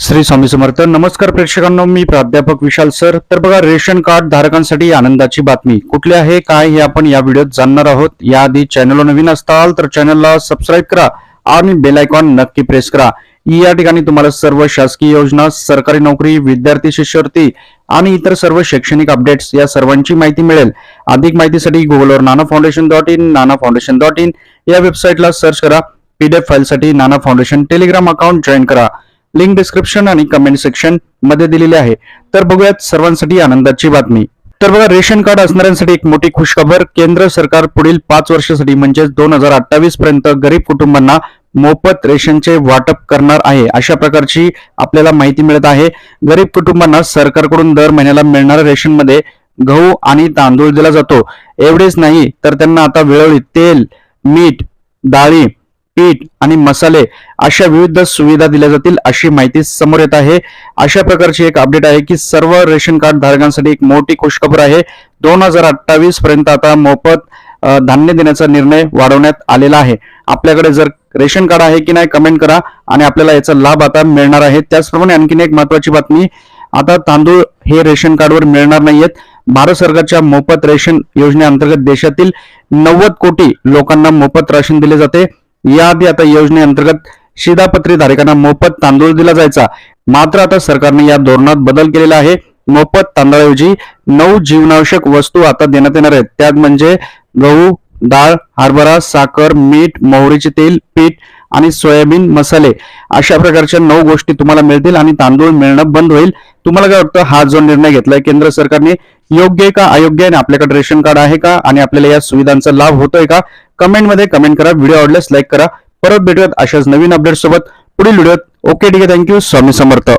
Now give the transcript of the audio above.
श्री स्वामी समर्थ. नमस्कार प्रेक्षकांना मी प्राध्यापक विशाल सर. तर बघा रेशन कार्ड धारकांसाठी आनंदाची बातमी. कुठली आहे काय हे आपण या व्हिडिओत जाणणार आहोत. याआधी चॅनलवर नवीन असताल तर चॅनलला सबस्क्राईब करा आणि बेल आयकॉन नक्की प्रेस करा. या ठिकाणी तुम्हाला सर्व शासकीय योजना सरकारी नोकरी विद्यार्थी शिष्यवृत्ती आणि इतर सर्व शैक्षणिक अपडेट्स या सर्वांची माहिती मिळेल. अधिक माहितीसाठी गुगलवर Nana foundation dot in Nana foundation dot in या वेबसाईटला सर्च करा. पीडीएफ फाईलसाठी Nana foundation Telegram account join करा. लिंक डिस्क्रिप्शन आणि कमेंट सेक्शनमध्ये दिलेली आहे. तर बघूयात सर्वांसाठी आनंदाची बातमी. तर बघा रेशन कार्ड असणाऱ्यांसाठी एक मोठी खुशखबर. केंद्र सरकार पुढील पाच वर्षासाठी म्हणजेच दोन हजार अठ्ठावीस पर्यंत गरीब कुटुंबांना मोफत रेशनचे वाटप करणार आहे अशा प्रकारची आपल्याला माहिती मिळत आहे. गरीब कुटुंबांना सरकारकडून दर महिन्याला मिळणाऱ्या रेशनमध्ये गहू आणि तांदूळ दिला जातो. एवढेच नाही तर त्यांना आता वेळोवेळी तेल मीठ डाळी पीठ आणि मसाले अशा विविध सुविधा दिल्या जातील अशी माहिती समोर येत आहे. अशा प्रकारची एक अपडेट आहे की सर्व रेशन कार्ड धारकांसाठी एक मोठी खुशखबर आहे. दोन हजार अठ्ठावीस पर्यंत आता मोफत धान्य देण्याचा निर्णय वाढवण्यात आलेला आहे. आपल्याकडे जर रेशन कार्ड आहे की नाही कमेंट करा आणि आपल्याला याचा लाभ आता मिळणार आहे. त्याचप्रमाणे आणखीन एक महत्वाची बातमी आता तांदूळ हे रेशन कार्डवर मिळणार नाहीयेत. भारत सरकारच्या मोफत रेशन योजनेअंतर्गत देशातील नव्वद कोटी लोकांना मोफत राशन दिले जाते. याआधी आता योजनेअंतर्गत शिधापत्री धारकांना मोफत तांदूळ दिला जायचा. मात्र आता सरकारने या धोरणात बदल केलेला आहे. मोफत तांदळाऐवजी नऊ जीवनावश्यक वस्तू आता देण्यात येणार आहेत. त्यात म्हणजे गहू डाळ हरभरा साखर मीठ मोहरीचे तेल पीठ आणि सोयाबीन मसाले अशा प्रकारच्या नऊ गोष्टी तुम्हाला मिळतील आणि तांदूळ मिळणं बंद होईल. तुम्हाला काय वाटतं? हा जो निर्णय घेतलाय केंद्र सरकारने योग्य आहे का? अयोग्य आहे? आणि आपल्याकडे रेशन कार्ड आहे का? आणि आपल्याला या सुविधांचा लाभ होतोय का? कमेंटमध्ये कमेंट करा व्हिडिओ आवडल्यास लाईक करा. परत भेटूयात अशाच नवीन अपडेट सोबत. पुढील व्हिडिओत. ओके ठीक आहे. Thank you. स्वामी समर्थ.